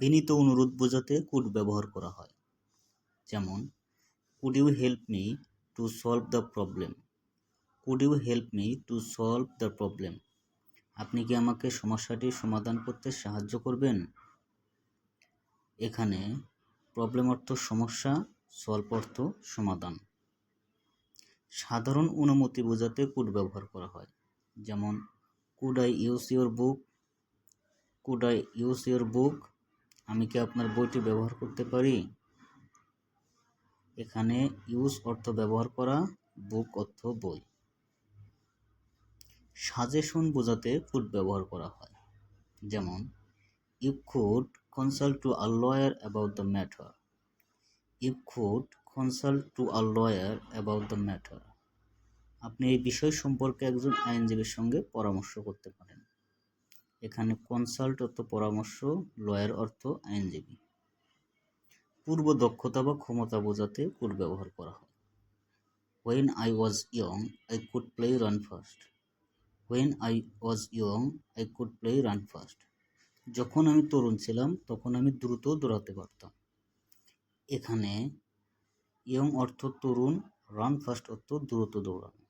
বিনীত অনুরোধ বোঝাতে কুড ব্যবহার করা হয়। যেমন could you help me to solve the problem could you help me to solve the problem আপনি কি আমাকে সমস্যাটির সমাধান করতে সাহায্য করবেন? এখানে প্রবলেম অর্থ সমস্যা সলভ অর্থ সমাধান। সাধারণ অনুমতি বোঝাতে কুড ব্যবহার করা হয়। যেমন could I use your book could I use your book আমি কি আপনার বইটি ব্যবহার করতে পারি? এখানে ইউজ অর্থ ব্যবহার করা, বুক অর্থ বই। সাজেশন বোঝাতে কুড ব্যবহার করা হয়। যেমন you could consult to a lawyer about the matter. You could consult to a lawyer about the matter. আপনি এই বিষয় সম্পর্কে একজন আইনজীবীর সঙ্গে পরামর্শ করতে পারেন। এখানে কনসাল্ট অর্থ পরামর্শ লয়ার অর্থ আইনজীবী। পূর্ব দক্ষতা বা ক্ষমতা বোঝাতে কুড ব্যবহার করা হয়। When I was young I could play run first when I was young I could play run first যখন আমি তরুণ ছিলাম, তখন আমি দ্রুত দৌড়াতে পারতাম। এখানে ইয়ং অর্থ তরুণ রান ফার্স্ট অর্থ দ্রুত দৌড়ানো।